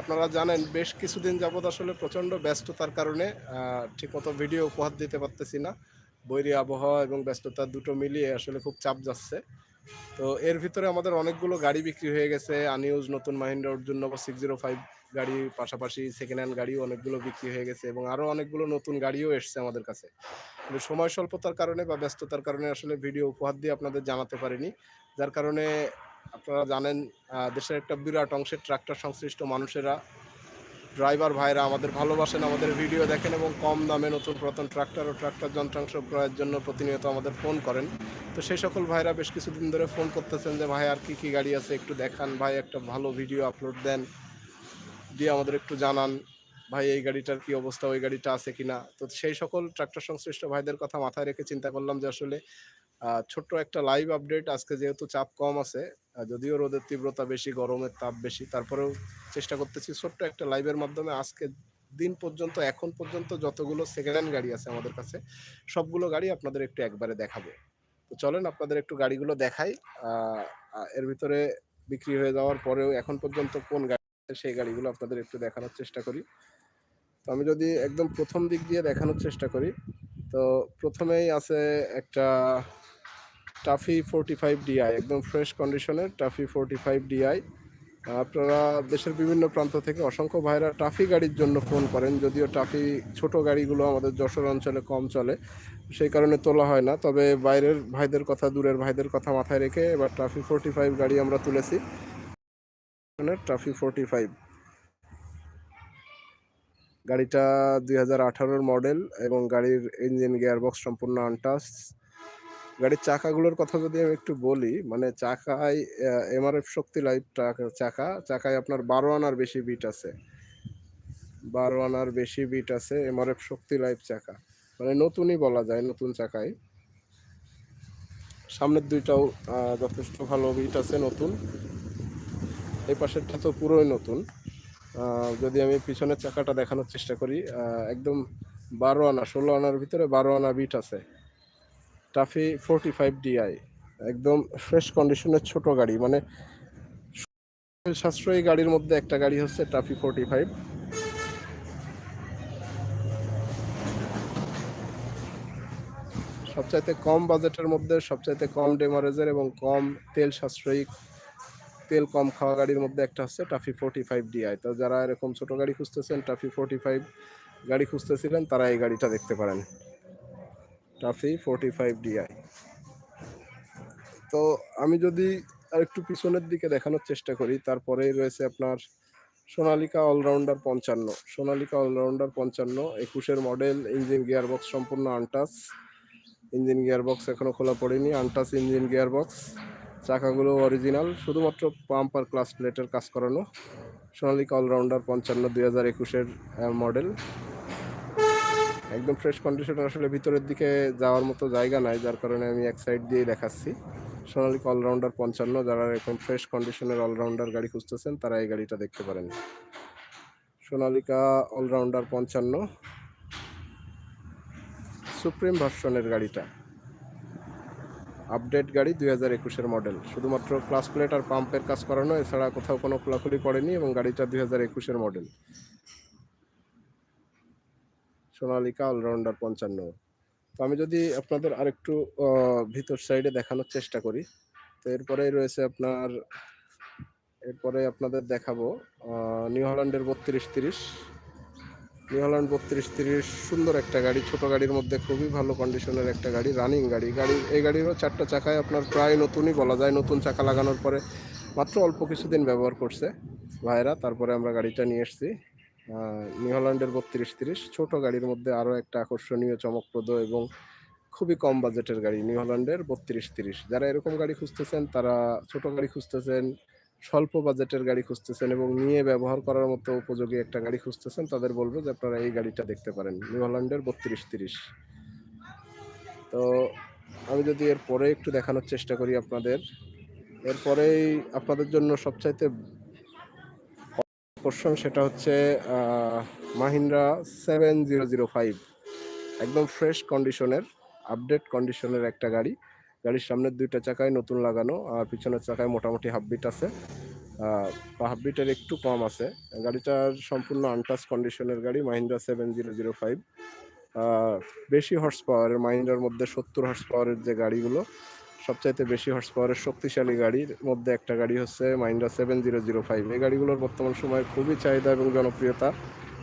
আপনারা জানেন, বেশ কিছুদিন যাবৎ আসলে প্রচণ্ড ব্যস্ততার কারণে ঠিকমতো ভিডিও উপহার দিতে পারতেছি না। বৈরী আবহাওয়া এবং ব্যস্ততা দুটো মিলিয়ে আসলে খুব চাপ যাচ্ছে। তো এর ভিতরে আমাদের অনেকগুলো গাড়ি বিক্রি হয়ে গেছে। আনিউজ নতুন মাহিন্দ্রা, অর্জুন নব সিক্স জিরো ফাইভ গাড়ি, পাশাপাশি সেকেন্ড হ্যান্ড গাড়িও অনেকগুলো বিক্রি হয়ে গেছে এবং আরও অনেকগুলো নতুন গাড়িও এসছে আমাদের কাছে। কিন্তু সময় স্বল্পতার কারণে বা ব্যস্ততার কারণে আসলে ভিডিও উপহার দিয়ে আপনাদের জানাতে পারিনি। যার কারণে আপনারা জানেন দেশের একটা বিরাট অংশের ট্রাক্টর সংশ্লিষ্ট মানুষেরা, ড্রাইভার ভাইরা আমাদের ভালোবাসেন, আমাদের ভিডিও দেখেন এবং কম দামে নতুন পুরাতন ট্রাক্টর ও ট্রাক্টর যন্ত্রাংশ ক্রয়ের জন্য প্রতিনিয়ত আমাদের ফোন করেন। তো সেই সকল ভাইরা বেশ কিছুদিন ধরে ফোন করতেছেন যে, ভাই, আর কী কী গাড়ি আছে একটু দেখান ভাই, একটা ভালো ভিডিও আপলোড দেন, দিয়ে আমাদের একটু জানান। ভাই, এই গাড়িটার কি অবস্থা, ওই গাড়িটা আছে কিনা? তো সেই সকল ট্রাক্টর সংশ্লিষ্ট ভাইদের কথা মাথায় রেখে চিন্তা করলাম যে আসলে ছোট্ট একটা লাইভ আপডেট আজকে যেহেতু চাপ কম আছে যদিও রোদের তীব্রতা বেশি, গরমের তাপ বেশি, তারপরেও চেষ্টা করতেছি ছোট্ট একটা লাইভের মাধ্যমে আজকে দিন পর্যন্ত, এখন পর্যন্ত যতগুলো সেকেন্ড হ্যান্ড গাড়ি আছে আমাদের কাছে, সবগুলো গাড়ি আপনাদের একটু একবারে দেখাবো। তো চলেন আপনাদের একটু গাড়িগুলো দেখাই এর ভিতরে বিক্রি হয়ে যাওয়ার পরেও এখন পর্যন্ত কোন গাড়ি সেই গাড়িগুলো আপনাদের একটু দেখানোর চেষ্টা করি। তো আমি যদি একদম প্রথম দিক দিয়ে দেখানোর চেষ্টা করি, তো প্রথমেই আছে একটা টাফি ফোরটি ফাইভ ডিআই একদম ফ্রেশ কন্ডিশনের টাফি ফোরটি ফাইভ ডিআই আপনারা দেশের বিভিন্ন প্রান্ত থেকে অসংখ্য ভাইরা টাফি গাড়ির জন্য ফোন করেন, যদিও টাফি ছোট গাড়িগুলো আমাদের যশোর অঞ্চলে কম চলে, সেই কারণে তোলা হয় না। তবে বাইরের ভাইদের কথা, দূরের ভাইদের কথা মাথায় রেখে এবার টাফি ফোরটি ফাইভ গাড়ি আমরা তুলেছি। টাফি ফোরটি ফাইভ গাড়িটা দুই হাজার আঠারোর মডেল এবং গাড়ির ইঞ্জিন গিয়ারবক্স সম্পূর্ণ আনটাস গাড়ির চাকাগুলোর কথা যদি আমি একটু বলি মানে চাকায় এমআরএফ শক্তি লাইভ চাকা, চাকায় আপনার বারো আনার বেশি বিট আছে। বারো আনার বেশি বিট আছে এমআরএফ শক্তি লাইফ চাকা। মানে নতুনই বলা যায়, নতুন চাকায়। সামনের দুইটাও যথেষ্ট ভালো বিট আছে নতুন। এই পাশেরটা তো পুরোই নতুন। যদি আমি পিছনের চাকাটা দেখানোর চেষ্টা করি একদম বারো আনা, ষোলো আনার ভিতরে বারো আনা বিট আছে। টাফি ফোরটি ফাইভ ডিআই, একদম ফ্রেশ কন্ডিশনের ছোট গাড়ি। মানে সাশ্রয়ী গাড়ির মধ্যে একটা গাড়ি হচ্ছে টাফি ফোরটি ফাইভ। সবচাইতে কম বাজেটের মধ্যে, সবচাইতে কম ডেমারেজের এবং কম তেল সাশ্রয়ী তেল কম খাওয়া গাড়ির মধ্যে একটা হচ্ছে টাফি ফোরটি ফাইভ ডিআই তো যারা এরকম ছোট গাড়ি খুঁজতেছেন টাফি ফোরটি ফাইভ গাড়ি খুঁজতেছিলেন, তারা এই গাড়িটা দেখতে পারেন। টাফি ফোরটি ফাইভ ডিআই তো আমি যদি আর একটু পিছনের দিকে দেখানোর চেষ্টা করি, তারপরেই রয়েছে আপনার সোনালিকা অলরাউন্ডার পঞ্চান্ন। সোনালিকা অলরাউন্ডার পঞ্চান্ন, একুশের মডেল ইঞ্জিন গিয়ারবক্স সম্পূর্ণ আনটাস ইঞ্জিন গিয়ারবক্স এখনও খোলা পড়েনি আনটাস ইঞ্জিন গিয়ারবক্স চাকাগুলো অরিজিনাল শুধুমাত্র পাম্প আর ক্লাস প্লেটের কাজ করানো। সোনালিকা অলরাউন্ডার পঞ্চান্ন, দুই হাজার একুশের মডেল একদম ফ্রেশ কন্ডিশন আসলে ভিতরের দিকে যাওয়ার মতো জায়গা নাই, যার কারণে আমি এক সাইড দিয়েই দেখাচ্ছি। সোনালিকা অলরাউন্ডার পঞ্চান্ন, যারা এরকম ফ্রেশ কন্ডিশনের অলরাউন্ডার গাড়ি খুঁজতেছেন, তারা এই গাড়িটা দেখতে পারেন। সোনালিকা অলরাউন্ডার পঞ্চান্ন। সুপ্রিম ভার্সনের গাড়িটা। আপডেট গাড়ি দুই হাজার একুশের মডেল। শুধুমাত্র ক্লাস প্লেট আর পাম্পের কাজ করানো, এছাড়া কোথাও কোনো খোলাখুলি পড়েনি এবং গাড়িটা দুই হাজার একুশের মডেল। সোনালিকা অলরাউন্ডার পঞ্চান্ন। তো আমি যদি আপনাদের আরেকটু ভিতর সাইডে দেখানোর চেষ্টা করি, তো এরপরেই রয়েছে আপনার, এরপরে আপনাদের দেখাবো নিউ হল্যান্ডের বত্রিশ তিরিশ। নিউ হল্যান্ড বত্রিশ তিরিশ, সুন্দর একটা গাড়ি, ছোট গাড়ির মধ্যে খুবই ভালো কন্ডিশনের একটা গাড়ি রানিং গাড়ি। গাড়ি এই গাড়িরও চারটা চাকায় আপনার প্রায় নতুনই বলা যায়, নতুন চাকা লাগানোর পরে মাত্র অল্প কিছুদিন ব্যবহার করছে ভাইরা, তারপরে আমরা গাড়িটা নিয়ে এসেছি। নিউ হল্যান্ডের বত্রিশ তিরিশ, ছোট গাড়ির মধ্যে আরও একটা আকর্ষণীয়, চমকপ্রদ এবং খুবই কম বাজেটের গাড়ি নিউ হল্যান্ডের বত্রিশ তিরিশ। যারা এরকম গাড়ি খুঁজতেছেন, তারা ছোট গাড়ি খুঁজতেছেন স্বল্প বাজেটের গাড়ি খুঁজতেছেন এবং নিয়ে ব্যবহার করার মতো উপযোগী একটা গাড়ি খুঁজতেছেন, তাদের বলব যে আপনারা এই গাড়িটা দেখতে পারেন। নিউ হল্যান্ডের বত্রিশ তিরিশ। তো আমি যদি এর পরে একটু দেখানোর চেষ্টা করি আপনাদের এরপরেই আপনাদের জন্য সবচাইতে আকর্ষণ সেটা হচ্ছে Mahindra seven zero zero five একদম ফ্রেশ কন্ডিশনের আপডেট কন্ডিশনের একটা গাড়ি। গাড়ির সামনের দুইটা চাকায় নতুন লাগানো, আর পিছনের চাকায় মোটামুটি হাফ বিট আছে। হাফবিটের একটু কম আছে। গাড়িটার সম্পূর্ণ আনটাচ কন্ডিশনের গাড়ি Mahindra seven zero zero five বেশি হর্স পাওয়ারের মাহিন্দ্রার মধ্যে সত্তর হর্স পাওয়ারের যে গাড়িগুলো, সবচাইতে বেশি হর্স পাওয়ারের শক্তিশালী গাড়ির মধ্যে একটা গাড়ি হচ্ছে Mahindra seven zero zero five এই গাড়িগুলোর বর্তমান সময়ে খুবই চাহিদা এবং জনপ্রিয়তা।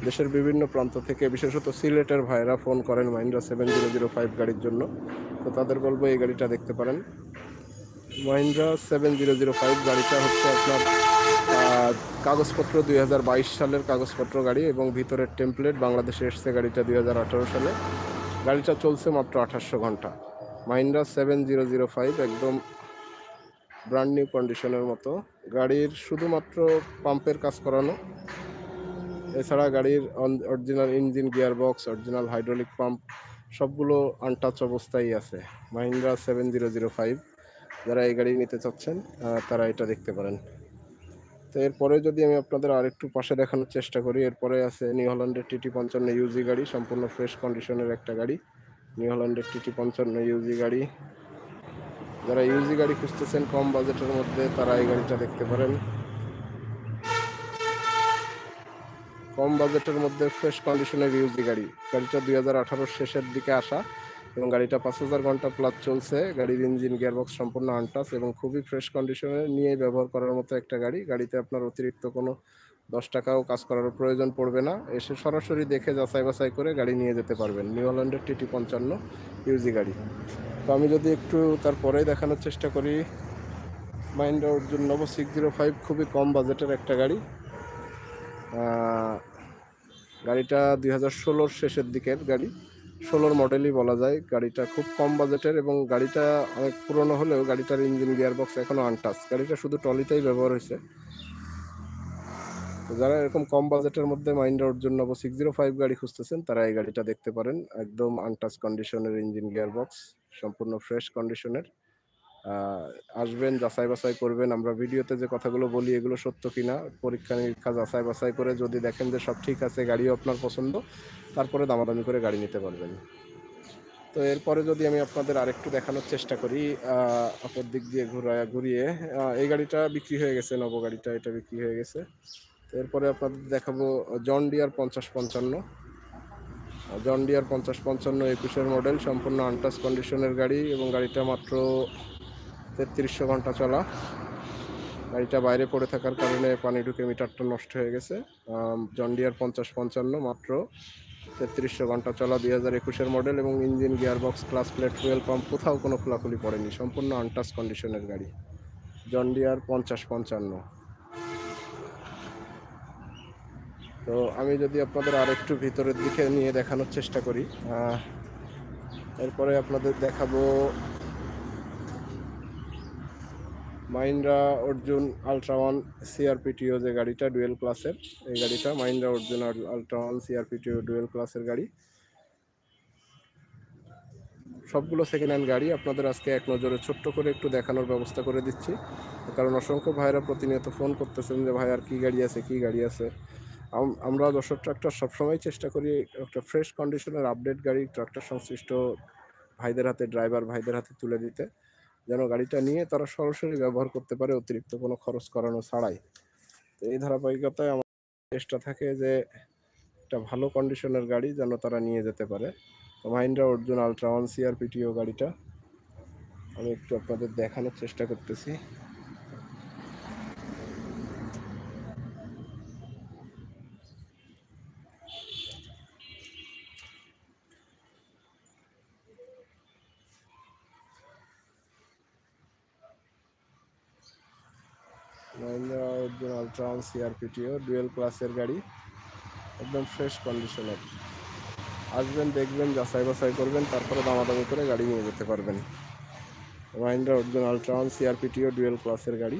দেশের বিভিন্ন প্রান্ত থেকে, বিশেষত সিলেটের ভাইরা ফোন করেন Mahindra seven zero zero five গাড়ির জন্য। তো তাদের বলব এই গাড়িটা দেখতে পারেন। Mahindra seven zero zero five গাড়িটা হচ্ছে আপনার কাগজপত্র দুই হাজার বাইশ সালের কাগজপত্র গাড়ি এবং ভিতরের টেমপ্লেট বাংলাদেশে এসছে গাড়িটা দুই হাজার আঠারো সালে। গাড়িটা চলছে মাত্র আঠাশশো ঘণ্টা। Mahindra seven zero zero five একদম ব্র্যান্ড নিউ কন্ডিশনের মতো। গাড়ির শুধুমাত্র পাম্পের কাজ করানো এছাড়া গাড়ির original engine gear box original hydraulic pump সবগুলো আনটাচ অবস্থায় আছে। Mahindra seven zero zero five যারা এই গাড়ি নিতে চাচ্ছেন তারা এটা দেখতে পারেন। তো এরপরে যদি আমি আপনাদের আরেকটু পাশে দেখানোর চেষ্টা করি, এরপরে আছে নিউ হল্যান্ডের টিটি পঞ্চান্ন ইউজি গাড়ি, সম্পূর্ণ ফ্রেশ কন্ডিশনের একটা গাড়ি। নিউ হল্যান্ডের টিটি পঞ্চান্ন ইউজি গাড়ি। যারা ইউজি গাড়ি খুঁজতেছেন, কম বাজেটের মধ্যে তারা এই গাড়িটা দেখতে পারেন। কম বাজেটের মধ্যে ফ্রেশ কন্ডিশনের ইউজি গাড়ি। গাড়িটা দুই হাজার আঠারোর শেষের দিকে আসা এবং গাড়িটা পাঁচ হাজার ঘণ্টা প্লাস চলছে। গাড়ির ইঞ্জিন গিয়ারবক্স সম্পূর্ণ আনটাস এবং খুবই ফ্রেশ কন্ডিশনে নিয়ে ব্যবহার করার মতো একটা গাড়ি। গাড়িতে আপনার অতিরিক্ত কোনো দশ টাকাও কাজ করার প্রয়োজন পড়বে না। এসে সরাসরি দেখে যাচাই বাছাই করে গাড়ি নিয়ে যেতে পারবেন। নিউ হল্যান্ডের টিটি পঞ্চান্ন ইউজি গাড়ি। তো আমি যদি একটু তারপরে দেখানোর চেষ্টা করি মাইন্ড অর্জুন নব সিক্স জিরো ফাইভ খুবই কম বাজেটের একটা গাড়ি। গাড়িটা দুই হাজার ষোলোর শেষের দিকের গাড়ি। ষোলোর মডেলই বলা যায়। গাড়িটা খুব কম বাজেটের এবং গাড়িটা অনেক পুরনো হলেও গাড়িটার ইঞ্জিন, গিয়ারবক্স এখনও আনটাচ গাড়িটা শুধু টলিতেই ব্যবহার হয়েছে। যারা এরকম কম বাজেটের মধ্যে মাইন্ডা অর্জুন নব সিক্স জিরো ফাইভ গাড়ি খুঁজতেছেন, তারা এই গাড়িটা দেখতে পারেন। একদম আনটাচ কন্ডিশনের ইঞ্জিন, গিয়ারবক্স, সম্পূর্ণ ফ্রেশ কন্ডিশনের আসবেন, যাচাই বাছাই করবেন। আমরা ভিডিওতে যে কথাগুলো বলি, এগুলো সত্য কিনা? পরীক্ষা নিরীক্ষা, যাচাই বাছাই করে যদি দেখেন যে সব ঠিক আছে, গাড়িও আপনার পছন্দ, তারপরে দামাদামি করে গাড়ি নিতে পারবেন। তো এরপরে যদি আমি আপনাদের আরেকটু দেখানোর চেষ্টা করি অপর দিক দিয়ে ঘুরায়, ঘুরিয়ে এই গাড়িটা বিক্রি হয়ে গেছে, নব গাড়িটা, এটা বিক্রি হয়ে গেছে। তো এরপরে আপনাদের দেখাবো জন ডিয়ার পঞ্চাশ পঞ্চান্ন। জন ডিয়ার পঞ্চাশ পঞ্চান্ন একুশের মডেল, সম্পূর্ণ আনটাচ কন্ডিশনের গাড়ি এবং গাড়িটা মাত্র তেত্রিশশো ঘণ্টা চলা। গাড়িটা বাইরে পড়ে থাকার কারণে পানি ঢুকে মিটারটা নষ্ট হয়ে গেছে। জন ডিয়ার পঞ্চাশ পঞ্চান্ন মাত্র। তেত্রিশশো ঘণ্টা চলা দুই হাজার একুশের মডেল এবং engine, gearbox, clutch plate, fuel pump কোথাও কোনো খোলাখুলি পড়েনি। সম্পূর্ণ আনটাচ কন্ডিশনের গাড়ি। জন ডিয়ার পঞ্চাশ পঞ্চান্ন। তো আমি যদি আপনাদের আরেকটু ভিতরের দিকে নিয়ে দেখানোর চেষ্টা করি এরপরে আপনাদের দেখাবো Mahindra Arjun ultra one CRPTO যে গাড়িটা ডুয়েল ক্লাসের এই গাড়িটা, Mahindra Arjun ultra one CRPTO dual ক্লাসের গাড়ি। সবগুলো সেকেন্ড হ্যান্ড গাড়ি, আপনাদের আজকে এক নজরে ছোট্ট করে একটু দেখানোর ব্যবস্থা করে দিচ্ছি। কারণ অসংখ্য ভাইরা প্রতিনিয়ত ফোন করতেছেন যে, ভাই, আর কী গাড়ি আছে, কী গাড়ি আছে? আমরা দশর ট্রাক্টর সবসময় চেষ্টা করি একটা ফ্রেশ কন্ডিশনের আপডেট গাড়ি, ট্রাক্টর সংশ্লিষ্ট ভাইদের হাতে ড্রাইভার ভাইদের হাতে তুলে দিতে। যেন গাড়িটা নিয়ে তারা সরাসরি ব্যবহার করতে পারে, অতিরিক্ত কোনো খরচ করানো ছাড়াই। তো এই ধারাবাহিকতায় আমার চেষ্টা থাকে যে একটা ভালো কন্ডিশনের গাড়ি যেন তারা নিয়ে যেতে পারে। তো Mahindra Arjun ultra one CRPTO গাড়িটা আমি একটু আপনাদের দেখানোর চেষ্টা করতেছি মাহিন্দ্রা ওয়ান সিআরপিটিও, ডুয়েল ক্লাসের গাড়ি, একদম ফ্রেশ কন্ডিশনের আসবেন, দেখবেন, যাচাই বাছাই করবেন, তারপরে দামাদামি করে গাড়ি নিয়ে যেতে পারবেন। Mahindra Arjun ultra one CRPTO dual ক্লাসের গাড়ি।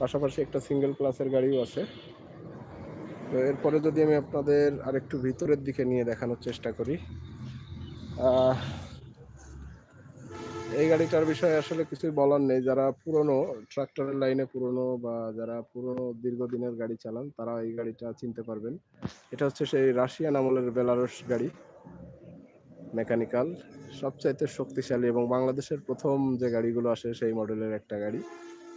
পাশাপাশি একটা সিঙ্গেল ক্লাসের গাড়িও আছে। তো এরপরে যদি আমি আপনাদের আরেকটু ভিতরের দিকে নিয়ে দেখানোর চেষ্টা করি এই গাড়িটার বিষয়ে আসলে কিছুই বলার নেই। যারা পুরনো ট্রাক্টরের লাইনে পুরনো বা যারা পুরনো দীর্ঘদিনের গাড়ি চালান, তারা এই গাড়িটা চিনতে পারবেন। এটা হচ্ছে সেই রাশিয়ান আমলের বেলারস গাড়ি, মেকানিক্যাল। সবচাইতে শক্তিশালী এবং বাংলাদেশের প্রথম যে গাড়িগুলো আসে সেই মডেলের একটা গাড়ি।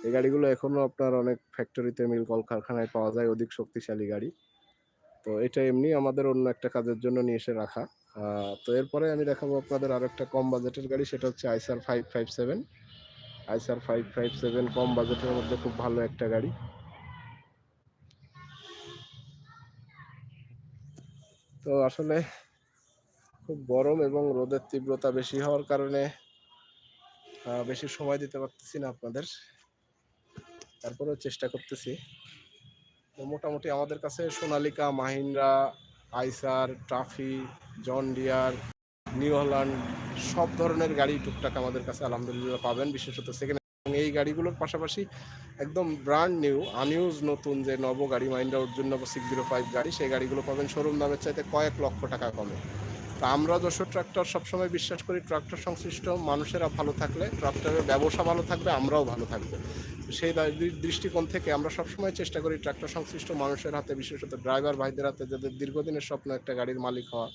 এই গাড়িগুলো এখনও আপনার অনেক ফ্যাক্টরিতে, মিল কলকারখানায় পাওয়া যায়, অধিক শক্তিশালী গাড়ি। তো এটা এমনি আমাদের অন্য একটা কাজের জন্য নিয়ে এসে রাখা। তো এরপরে আমি দেখাবো আপনাদের আর একটা কম বাজেটের গাড়ি, সেটা হচ্ছে Eicher five five seven. Eicher five five seven কম বাজেটের মধ্যে খুব ভালো একটা গাড়ি। তো আসলে খুব গরম এবং রোদের তীব্রতা বেশি হওয়ার কারণে বেশি সময় দিতে পারতেছি না আপনাদের। তারপরেও চেষ্টা করতেছি। তো মোটামুটি আমাদের কাছে Sonalika, Mahindra Eicher TAFE John Deere, New Holland, সব ধরনের গাড়ি টুকটাক আমাদের কাছে আলহামদুলিল্লাহ পাবেন, বিশেষত সেকেন্ড এবং এই গাড়িগুলোর পাশাপাশি একদম ব্র্যান্ড নিউ আনিউজ নতুন যে নব গাড়ি মাহিন্দ্রা জন্য সিক্স জিরো ফাইভ গাড়ি, সেই গাড়িগুলো পাবেন শোরুম দামের চাইতে কয়েক লক্ষ টাকা কমে। তা আমরা যশোর ট্রাক্টর সবসময় বিশ্বাস করি ট্রাক্টর সংশ্লিষ্ট মানুষেরা ভালো থাকলে, ট্রাক্টরের ব্যবসা ভালো থাকবে, আমরাও ভালো থাকব। সেই দৃষ্টিকোণ থেকে আমরা সবসময় চেষ্টা করি ট্রাক্টর সংশ্লিষ্ট মানুষের হাতে, বিশেষত ড্রাইভার ভাইদের হাতে, যাদের দীর্ঘদিনের স্বপ্ন একটা গাড়ির মালিক হওয়া,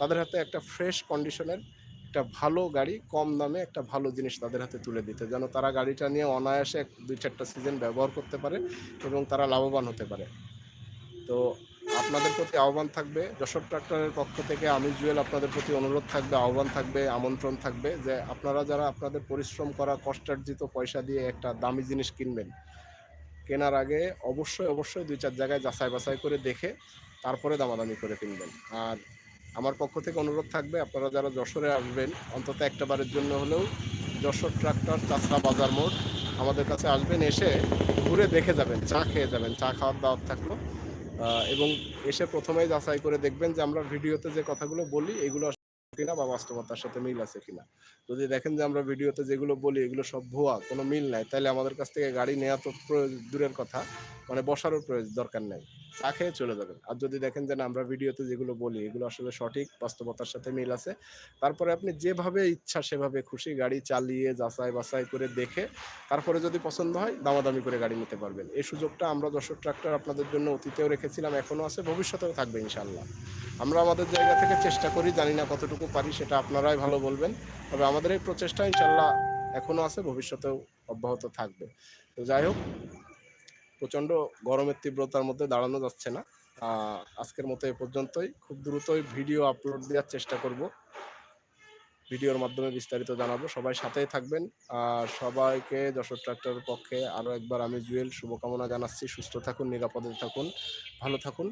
তাদের হাতে একটা ফ্রেশ কন্ডিশনের একটা ভালো গাড়ি, কম দামে একটা ভালো জিনিস তাদের হাতে তুলে দিতে, যেন তারা গাড়িটা নিয়ে অনায়াসে দুই চারটা সিজন ব্যবহার করতে পারে এবং তারা লাভবান হতে পারে। তো আপনাদের প্রতি আহ্বান থাকবে। যশোর ট্রাক্টরের পক্ষ থেকে আমি, জুয়েল, আপনাদের প্রতি অনুরোধ থাকবে, আহ্বান থাকবে, আমন্ত্রণ থাকবে যে আপনারা যারা আপনাদের পরিশ্রম করা, কষ্টার্জিত পয়সা দিয়ে একটা দামি জিনিস কিনবেন, কেনার আগে অবশ্যই অবশ্যই দুই চার জায়গায় যাচাই বাছাই করে দেখে তারপরে দামাদামি করে কিনবেন। আর আমার পক্ষ থেকে অনুরোধ থাকবে, আপনারা যারা যশোরে আসবেন, অন্তত একটা বারের জন্য হলেও যশোর ট্রাক্টর চাষরা বাজার মোড় আমাদের কাছে আসবেন, এসে ঘুরে দেখে যাবেন, চা খেয়ে যাবেন, চা খাওয়ার দাওয়াত থাকল। এবং এসে প্রথমেই যাচাই করে দেখবেন যে আমরা ভিডিওতে যে কথাগুলো বলি, এগুলো কিনা বা বাস্তবতার সাথে মিল আছে কিনা। যদি দেখেন যে আমরা ভিডিওতে যেগুলো বলি, এগুলো সব ভুয়া, কোনো মিল নাই, তাহলে আমাদের কাছ থেকে গাড়ি নেওয়া তো দূরের কথা। মানে বসারও প্রয়োজন দরকার নেই। চা খেয়ে চলে যাবেন। আর যদি দেখেন যে আমরা ভিডিওতে যেগুলো বলি, এগুলো আসলে সঠিক বাস্তবতার সাথে মিল আছে। তারপরে আপনি যেভাবে ইচ্ছা সেভাবে খুশি গাড়ি চালিয়ে, যাচাই বাছাই করে দেখে, তারপরে যদি পছন্দ হয়, দামাদামি করে গাড়ি নিতে পারবেন। এই সুযোগটা আমরা যশোর ট্রাক্টর আপনাদের জন্য অতীতেও রেখেছিলাম, এখনও আছে, ভবিষ্যতেও থাকবে ইনশাল্লাহ আমরা আমাদের জায়গা থেকে চেষ্টা করি, জানি না কতটুকু পারি, সেটা আপনারাই ভালো বলবেন। তবে আমাদের এই প্রচেষ্টা ইনশাল্লাহ এখনও আছে, ভবিষ্যতেও অব্যাহত থাকবে। তো যাই হোক প্রচণ্ড গরমের তীব্রতার মধ্যে দাঁড়ানো যাচ্ছে না। আজকের মতো এ পর্যন্তই। খুব দ্রুতই ভিডিও আপলোড দেওয়ার চেষ্টা করব। ভিডিওর মাধ্যমে বিস্তারিত জানাব। সবাই সাথেই থাকবেন। আর সবাইকে যশোর ট্রাক্টরের পক্ষে আরও একবার আমি জুয়েল শুভকামনা জানাচ্ছি। সুস্থ থাকুন, নিরাপদে থাকুন, ভালো থাকুন।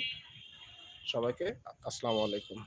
সবাইকে আসসালামু আলাইকুম।